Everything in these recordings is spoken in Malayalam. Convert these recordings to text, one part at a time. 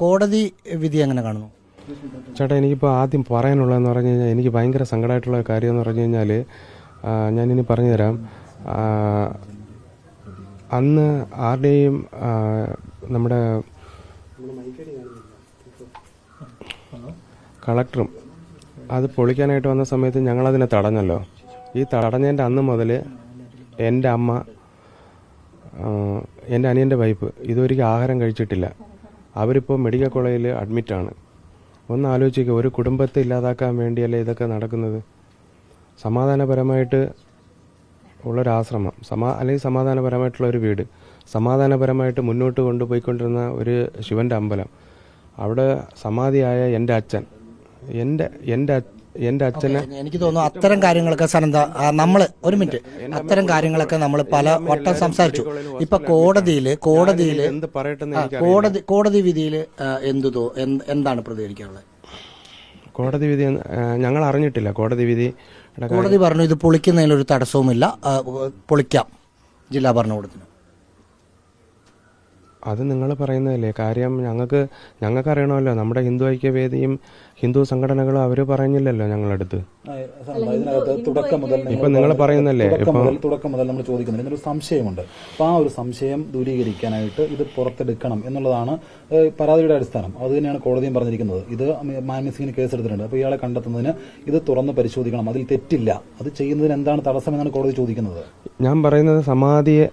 കോടതി വിധി എങ്ങനെ കാണുന്നു? ചേട്ടാ എനിക്കിപ്പോൾ ആദ്യം പറയാനുള്ളതെന്ന് പറഞ്ഞു കഴിഞ്ഞാൽ എനിക്ക് ഭയങ്കര സങ്കടമായിട്ടുള്ള കാര്യം എന്ന് പറഞ്ഞു കഴിഞ്ഞാൽ ഞാനിനി പറഞ്ഞുതരാം. അന്ന് ആരുടെയും നമ്മുടെ കളക്ടറും അത് പൊളിക്കാനായിട്ട് വന്ന സമയത്ത് ഞങ്ങളതിനെ തടഞ്ഞല്ലോ. ഈ തടഞ്ഞതിന്റെ അന്ന് മുതൽ എന്റെ അമ്മ എന്റെ അനിയന്റെ വൈഫ് ഇതുവരെയ്ക്ക് ആഹാരം കഴിച്ചിട്ടില്ല. അവരിപ്പോൾ മെഡിക്കൽ കോളേജിൽ അഡ്മിറ്റാണ്. ഒന്ന് ആലോചിക്കുക ഒരു കുടുംബത്തെ ഇല്ലാതാക്കാൻ വേണ്ടിയല്ലേ ഇതൊക്കെ നടക്കുന്നത്? സമാധാനപരമായിട്ട് ഉള്ളൊരാശ്രമം സമാ അല്ലെങ്കിൽ സമാധാനപരമായിട്ടുള്ള ഒരു വീട് സമാധാനപരമായിട്ട് മുന്നോട്ട് കൊണ്ടുപോയിക്കൊണ്ടിരുന്ന ഒരു ശിവന്റെ അമ്പലം. അവിടെ സമാധിയായ എന്റെ അച്ഛൻ എന്റെ എന്റെ എന്റെ അച്ഛനെ എനിക്ക് തോന്നുന്നു അത്തരം കാര്യങ്ങളൊക്കെ സനന്ത നമ്മൾ ഒരു മിനിറ്റ്. അത്തരം കാര്യങ്ങളൊക്കെ നമ്മൾ പല വട്ടം സംസാരിച്ചു. ഇപ്പൊ കോടതിയിൽ കോടതിയിൽ കോടതി കോടതി വിധിയിൽ എന്തു എന്ത്- എന്താണ് പ്രതികരിക്കാനുള്ളത്? കോടതി വിധി ഞങ്ങൾ അറിഞ്ഞിട്ടില്ല. കോടതി വിധി കോടതി പറഞ്ഞു ഇത് പൊളിക്കുന്നതിലൊരു തടസ്സവുമില്ല. പൊളിക്കാം. ജില്ലാ ഭരണകൂടത്തിന്. അത് നിങ്ങൾ പറയുന്നതല്ലേ? കാര്യം ഞങ്ങൾക്ക് ഞങ്ങൾക്കറിയണമല്ലോ നമ്മുടെ ഹിന്ദു ഐക്യവേദിയും ഹിന്ദു സംഘടനകളും അവർ പറഞ്ഞില്ലല്ലോ ഞങ്ങളടുത്ത്. ഇതിനകത്ത് തുടക്കം മുതൽ നിങ്ങൾ ഇപ്പൊ നിങ്ങൾ പറയുന്നല്ലേ തുടക്കം മുതൽ തുടക്കം മുതൽ നമ്മൾ ചോദിക്കുന്നില്ല ഇതിനൊരു സംശയമുണ്ട്. അപ്പൊ ആ ഒരു സംശയം ദൂരീകരിക്കാനായിട്ട് ഇത് പുറത്തെടുക്കണം എന്നുള്ളതാണ് പരാതിയുടെ അടിസ്ഥാനം. അത് തന്നെയാണ് കോടതിയും പറഞ്ഞിരിക്കുന്നത്. ഇത് മാൻമിസിങ്ങിന് കേസെടുത്തിട്ടുണ്ട്. അപ്പോൾ ഇയാളെ കണ്ടെത്തുന്നതിന് ഇത് തുറന്ന് പരിശോധിക്കണം. അതിൽ തെറ്റില്ല. അത് ചെയ്യുന്നതിന് എന്താണ് തടസ്സം എന്നാണ് കോടതി ചോദിക്കുന്നത്. ഞാൻ പറയുന്നത് സമാധിയെ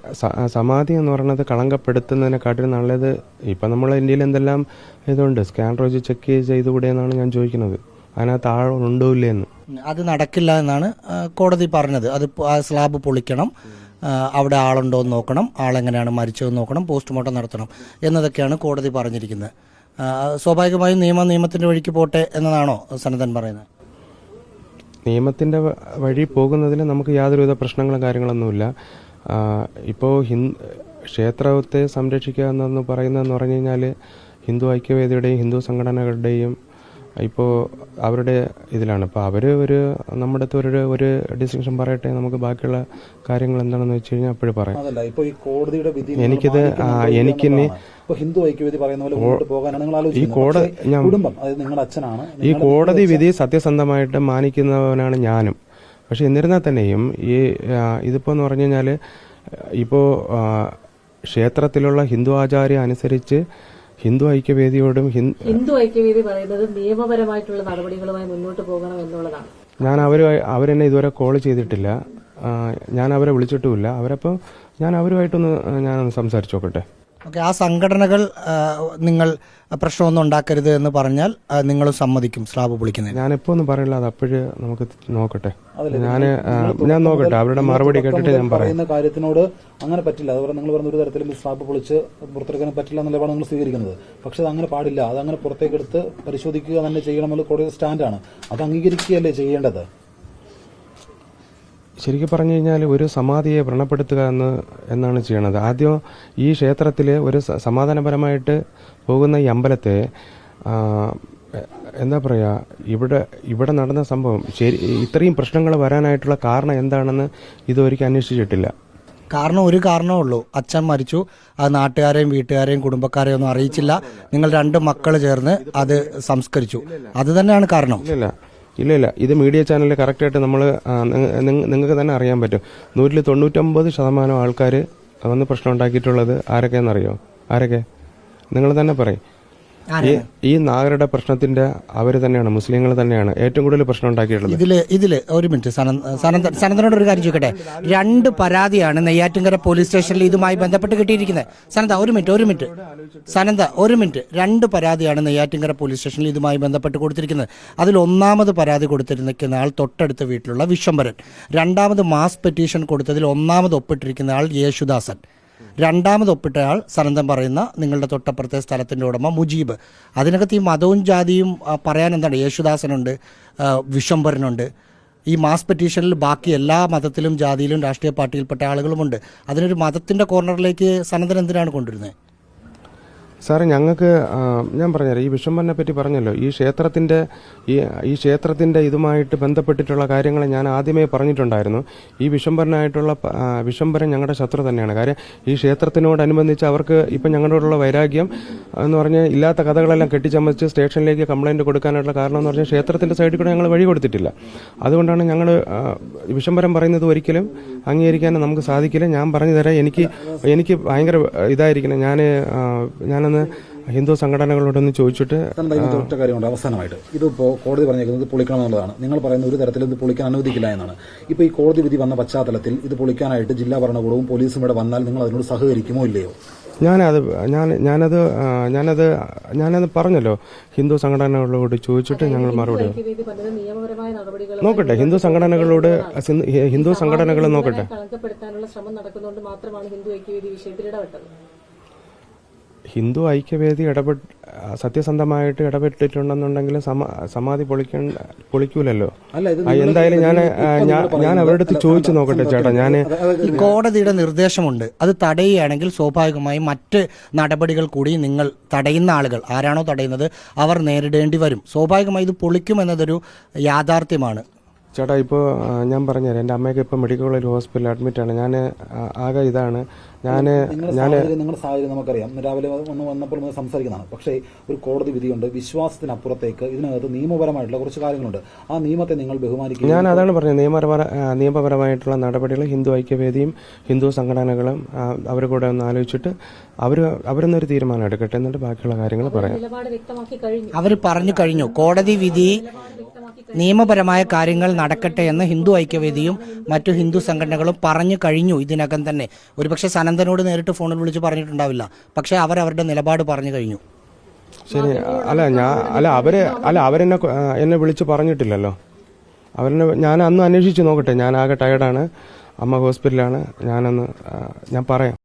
സമാധി എന്ന് പറയുന്നത് കളങ്കപ്പെടുത്തുന്നതിനെക്കാട്ടിലും നല്ലത് ഇപ്പം നമ്മൾ ഇന്ത്യയിൽ എന്തെല്ലാം ഇതുണ്ട്? സ്കാൻ റോജ് ചെക്ക് ചെയ്തുകൂടെ എന്നാണ് ഞാൻ ചോദിക്കുന്നത്. അതിനകത്ത് ഉണ്ടോ ഇല്ലേ എന്ന് അത് നടക്കില്ല എന്നാണ് കോടതി പറഞ്ഞത്. അത് ആ സ്ലാബ് പൊളിക്കണം. അവിടെ ആളുണ്ടോ എന്ന് നോക്കണം. ആളെങ്ങനെയാണ് മരിച്ചതെന്ന് നോക്കണം. പോസ്റ്റ്മോർട്ടം നടത്തണം എന്നതൊക്കെയാണ് കോടതി പറഞ്ഞിരിക്കുന്നത്. സ്വാഭാവികമായും നിയമ നിയമത്തിന്റെ വഴിക്ക് പോട്ടെ എന്നതാണോ സനതൻ പറയുന്നത്? നിയമത്തിന്റെ വഴി പോകുന്നതിന് നമുക്ക് യാതൊരുവിധ പ്രശ്നങ്ങളും കാര്യങ്ങളൊന്നുമില്ല. ഇപ്പോൾ ഹിന്ദു ക്ഷേത്രത്തെ സംരക്ഷിക്കുക എന്നു പറയുന്നതെന്ന് പറഞ്ഞു കഴിഞ്ഞാൽ ഹിന്ദു ഐക്യവേദിയുടെയും ഹിന്ദു സംഘടനകളുടെയും ഇപ്പോൾ അവരുടെ ഇതിലാണ്. അപ്പോൾ അവർ ഒരു നമ്മുടെ അടുത്ത് ഒരു ഒരു ഡിസ്റ്റിങ്ഷൻ പറയട്ടെ നമുക്ക് ബാക്കിയുള്ള കാര്യങ്ങൾ എന്താണെന്ന് വെച്ച് കഴിഞ്ഞാൽ അപ്പോഴും പറയാം. അതല്ല ഇപ്പൊ ഈ കോടതിയുടെ വിധി എനിക്കിത്, എനിക്ക് ഇപ്പൊ ഹിന്ദു ഐക്യവേദി പറയുന്ന പോലെ മുന്നോട്ട് പോകാനാണ് നിങ്ങൾ ആലോചിക്കുന്നത്. കോടതി- കുടുംബം അതായത് നിങ്ങളുടെ അച്ഛനാണ് ഈ കോടതി വിധി സത്യസന്ധമായിട്ട് മാനിക്കുന്നവനാണ് ഞാനും. പക്ഷെ എന്നിരുന്നാൽ തന്നെയും ഈ ഇതിപ്പോ എന്ന് പറഞ്ഞു കഴിഞ്ഞാൽ ഇപ്പോൾ ക്ഷേത്രത്തിലുള്ള ഹിന്ദു ആചാര്യം അനുസരിച്ച് ഹിന്ദു ഐക്യവേദിയോടും ഹിന്ദു ഐക്യവേദി പറയുന്നത് നിയമപരമായിട്ടുള്ള നടപടികളുമായി മുന്നോട്ട് പോകണം എന്നുള്ളതാണ്. ഞാൻ അവർ അവരെന്നെ ഇതുവരെ കോൾ ചെയ്തിട്ടില്ല. ഞാൻ അവരെ വിളിച്ചിട്ടുമില്ല. അവരപ്പോൾ ഞാൻ അവരുമായിട്ടൊന്ന് ഞാനൊന്ന് സംസാരിച്ചു നോക്കട്ടെ. ഓക്കെ ആ സംഘടനകൾ നിങ്ങൾ പ്രശ്നമൊന്നും ഉണ്ടാക്കരുത് എന്ന് പറഞ്ഞാൽ നിങ്ങൾ നിങ്ങളും സമ്മതിക്കും സ്ലാബ് പൊളിക്കുന്നതിന് ഞാനിപ്പോ ഒന്നും പറയില്ല അത് അപ്പോഴ് നമുക്ക് നോക്കട്ടെ. ഞാൻ ഞാൻ നോക്കട്ടെ അവരുടെ മറുപടി കേട്ടിട്ട് ഞാൻ പറയാം. പറയുന്ന കാര്യത്തിനോട് അങ്ങനെ പറ്റില്ല. അതുപോലെ നിങ്ങൾ പറഞ്ഞ ഒരു തരത്തിലും സ്ലാബ് പൊളിച്ച് പുറത്തെടുക്കാൻ പറ്റില്ല എന്നുള്ളതാണ് നിങ്ങൾ സ്വീകരിക്കുന്നത്. പക്ഷെ അത് അങ്ങനെ പാടില്ല. അത് അങ്ങനെ പുറത്തേക്ക് എടുത്ത് പരിശോധിക്കുക തന്നെ ചെയ്യണമെന്നുള്ള കോടതി സ്റ്റാൻഡാണ്. അത് അംഗീകരിക്കുകയല്ലേ ചെയ്യേണ്ടത്? ശരിക്കും പറഞ്ഞു കഴിഞ്ഞാൽ ഒരു സമാധിയെ വ്രണപ്പെടുത്തുക എന്ന് എന്നാണ് ചെയ്യണത്. ആദ്യം ഈ ക്ഷേത്രത്തിൽ ഒരു സമാധാനപരമായിട്ട് പോകുന്ന ഈ അമ്പലത്തെ എന്താ പറയുക ഇവിടെ ഇവിടെ നടന്ന സംഭവം ശരി ഇത്രയും പ്രശ്നങ്ങൾ വരാനായിട്ടുള്ള കാരണം എന്താണെന്ന് ഇതൊരിക്കലും അന്വേഷിച്ചിട്ടില്ല. കാരണം ഒരു കാരണമേ ഉള്ളൂ. അച്ഛൻ മരിച്ചു. അത് നാട്ടുകാരെയും വീട്ടുകാരെയും കുടുംബക്കാരെയും ഒന്നും അറിയിച്ചില്ല. നിങ്ങൾ രണ്ട് മക്കൾ ചേർന്ന് അത് സംസ്കരിച്ചു. അത് തന്നെയാണ് കാരണം. ഇല്ലില്ല. ഇല്ല ഇല്ല ഇത് മീഡിയ ചാനലിൽ കറക്റ്റായിട്ട് നമ്മൾ നിങ്ങൾക്ക് തന്നെ അറിയാൻ പറ്റും. നൂറ്റിൽ തൊണ്ണൂറ്റൊമ്പത് ശതമാനം ആൾക്കാർ വന്ന് പ്രശ്നം ഉണ്ടാക്കിയിട്ടുള്ളത് ആരൊക്കെയെന്നറിയോ? ആരൊക്കെ? നിങ്ങൾ തന്നെ പറയും. ഈ നാഗരുടെ പ്രശ്നത്തിന്റെ അവർ തന്നെയാണ് മുസ്ലിങ്ങൾ തന്നെയാണ് ഏറ്റവും കൂടുതൽ പ്രശ്നം ഉണ്ടാക്കിയിട്ടുള്ളത്. ഇതിൽ ഇതിൽ ഒരു മിനിറ്റ് സനന്ത സനന്ദനോട് ഒരു കാര്യം ചോദിക്കട്ടെ? രണ്ട് പരാതിയാണ് നെയ്യാറ്റിൻകര പോലീസ് സ്റ്റേഷനിൽ ഇതുമായി ബന്ധപ്പെട്ട് കിട്ടിയിരിക്കുന്നത്. സനന്ത ഒരു മിനിറ്റ് ഒരു മിനിറ്റ്. സനന്ത ഒരു മിനിറ്റ്. രണ്ട് പരാതിയാണ് നെയ്യാറ്റിൻകര പോലീസ് സ്റ്റേഷനിൽ ഇതുമായി ബന്ധപ്പെട്ട് കൊടുത്തിരിക്കുന്നത്. അതിൽ ഒന്നാമത് പരാതി കൊടുത്തിരിക്കുന്ന ആൾ തൊട്ടടുത്ത വീട്ടിലുള്ള വിശ്വംഭരൻ. രണ്ടാമത് മാസ് പെറ്റീഷൻ കൊടുത്തതിൽ ഒന്നാമത് ഒപ്പിട്ടിരിക്കുന്ന ആൾ യേശുദാസൻ. രണ്ടാമത് ഒപ്പിട്ടയാൾ സനന്തം പറയുന്ന നിങ്ങളുടെ തൊട്ടപ്പുറത്തെ സ്ഥലത്തിന്റെ ഉടമ മുജീബ്. അതിനകത്ത് ഈ മതവും ജാതിയും പറയാൻ എന്താണ്? യേശുദാസനുണ്ട് ആ, വിശ്വംഭരനുണ്ട് ഈ മാസ് പെറ്റീഷനിൽ ബാക്കി എല്ലാ മതത്തിലും ജാതിയിലും രാഷ്ട്രീയ പാർട്ടിയിൽപ്പെട്ട ആളുകളുമുണ്ട്. അതിനൊരു മതത്തിന്റെ കോർണറിലേക്ക് സനന്തൻ എന്തിനാണ് കൊണ്ടുവരുന്നത്? സാറേ ഞങ്ങൾക്ക് ഞാൻ പറഞ്ഞുതരാം. ഈ വിശ്വംഭരനെ പറ്റി പറഞ്ഞല്ലോ. ഈ ക്ഷേത്രത്തിന്റെ ഈ ഈ ക്ഷേത്രത്തിന്റെ ഇതുമായിട്ട് ബന്ധപ്പെട്ടിട്ടുള്ള കാര്യങ്ങൾ ഞാൻ ആദ്യമേ പറഞ്ഞിട്ടുണ്ടായിരുന്നു. ഈ ആ, വിശ്വംഭരൻ ഞങ്ങളുടെ ശത്രു തന്നെയാണ്. കാര്യം ഈ ക്ഷേത്രത്തിനോടനുബന്ധിച്ച് അവർക്ക് ഇപ്പം ഞങ്ങളോടുള്ള വൈരാഗ്യം എന്ന് പറഞ്ഞാൽ ഇല്ലാത്ത കഥകളെല്ലാം കെട്ടിച്ചമച്ച് സ്റ്റേഷനിലേക്ക് കംപ്ലൈന്റ് കൊടുക്കാനുള്ള കാരണം എന്ന് പറഞ്ഞാൽ ക്ഷേത്രത്തിന്റെ സൈഡിൽ കൂടെ ഞങ്ങൾ വഴി കൊടുത്തിട്ടില്ല. അതുകൊണ്ടാണ് ഞങ്ങൾ വിഷംഭരം പറയുന്നത് ഒരിക്കലും അംഗീകരിക്കാൻ നമുക്ക് സാധിക്കില്ല. ഞാൻ പറഞ്ഞു തരാം എനിക്ക് എനിക്ക് ഭയങ്കര ഇതായിരിക്കണം. ഞാൻ ഞാൻ ഞാനൊന്ന് ഹിന്ദു സംഘടനകളോടൊന്ന് ചോദിച്ചിട്ട് ഒറ്റ കാര്യമുണ്ട്. അവസാനമായിട്ട്. ഇതിപ്പോ കോടതി പറഞ്ഞേക്കുന്നത് പൊളിക്കണം എന്നുള്ളതാണ്. നിങ്ങൾ പറയുന്ന ഒരു തരത്തിൽ ഇത് പൊളിക്കാൻ അനുവദിക്കില്ല എന്നാണ്. ഇപ്പൊ ഈ കോടതി വിധി വന്ന പശ്ചാത്തലത്തിൽ ഇത് പൊളിക്കാനായിട്ട് ജില്ലാ ഭരണകൂടവും പോലീസും ഇവിടെ വന്നാൽ നിങ്ങൾ അതിനോട് സഹകരിക്കുമോ ഇല്ലയോ? ഞാനത് ഞാൻ ഞാനത് ഞാനത് ഞാനത് പറഞ്ഞല്ലോ. ഹിന്ദു സംഘടനകളോട് ചോദിച്ചിട്ട് ഞങ്ങൾ മറുപടി നോക്കട്ടെ ഹിന്ദു സംഘടനകളോട് ഹിന്ദു സംഘടനകൾ നോക്കട്ടെ. കളങ്കപ്പെടുത്താനുള്ള ശ്രമം നടക്കുന്നതുകൊണ്ട് മാത്രമാണ് ഹിന്ദു ഐക്യവേദി വിഷയത്തിൽ ഇടപെട്ടത്. ഹിന്ദു ഐക്യവേദി ഇടപെട്ട് സത്യസന്ധമായിട്ട് ഇടപെട്ടിട്ടുണ്ടെന്നുണ്ടെങ്കിൽ സമ- സമാധി പൊളിക്ക പൊളിക്കൂലല്ലോ? അല്ല എന്തായാലും ഞാൻ ഞാൻ അവരുടെ അടുത്ത് ചോദിച്ചു നോക്കട്ടെ ചേട്ടാ. ഞാൻ ഈ കോടതിയുടെ നിർദ്ദേശമുണ്ട്. അത് തടയുകയാണെങ്കിൽ സ്വാഭാവികമായും മറ്റ് നടപടികൾ കൂടി നിങ്ങൾ തടയുന്ന ആളുകൾ ആരാണോ തടയുന്നത് അവർ നേരിടേണ്ടി വരും. സ്വാഭാവികമായി ഇത് പൊളിക്കും എന്നതൊരു യാഥാർത്ഥ്യമാണ്. ചേട്ടാ ഇപ്പോൾ ഞാൻ പറഞ്ഞുതരാം. എന്റെ അമ്മയ്ക്ക് ഇപ്പോൾ മെഡിക്കൽ കോളേജ് ഹോസ്പിറ്റലിൽ അഡ്മിറ്റാണ്. ഞാൻ ആകെ ഇതാണ്. ഞാൻ നിങ്ങളുടെ സാഹചര്യം നിങ്ങളുടെ സാഹചര്യം നമുക്കറിയാം. രാവിലെ ഒന്ന് വന്നപ്പോൾ മുതൽ സംസാരിക്കുന്നതാണ്. പക്ഷേ ഒരു കോടതി വിധിയുണ്ട്. വിശ്വാസത്തിനപ്പുറത്തേക്ക് ഇതിനകത്ത് നിയമപരമായിട്ടുള്ള കുറച്ച് കാര്യങ്ങളുണ്ട്. ആ നിയമത്തെ നിങ്ങൾ ബഹുമാനിക്കും ഞാൻ അതാണ് പറഞ്ഞത്. നിയമപര നിയമപരമായിട്ടുള്ള നടപടികൾ ഹിന്ദു ഐക്യവേദിയും ഹിന്ദു സംഘടനകളും അവർ കൂടെ ഒന്ന് ആലോചിച്ചിട്ട് അവർ അവരൊന്നൊരു തീരുമാനം എടുക്കട്ടെ എന്നിട്ട് ബാക്കിയുള്ള കാര്യങ്ങൾ പറയാം. അവർ പറഞ്ഞു കഴിഞ്ഞു. കോടതി വിധി നിയമപരമായ കാര്യങ്ങൾ നടക്കട്ടെ എന്ന് ഹിന്ദു ഐക്യവേദിയും മറ്റു ഹിന്ദു സംഘടനകളും പറഞ്ഞു കഴിഞ്ഞു ഇതിനകം തന്നെ. ഒരുപക്ഷെ സനന്ദനോട് നേരിട്ട് ഫോണിൽ വിളിച്ച് പറഞ്ഞിട്ടുണ്ടാവില്ല. പക്ഷേ അവരുടെ നിലപാട് പറഞ്ഞു കഴിഞ്ഞു. ശരി അല്ല ഞാൻ അല്ല അവർ അല്ല അവരെന്നെ എന്നെ വിളിച്ച് പറഞ്ഞിട്ടില്ലല്ലോ. അവരെന്നെ ഞാൻ അന്ന് അന്വേഷിച്ച് നോക്കട്ടെ. ഞാൻ ആകെ ടയർഡാണ് അമ്മ ഹോസ്പിറ്റലാണ് ഞാനൊന്ന് ഞാൻ പറയാം.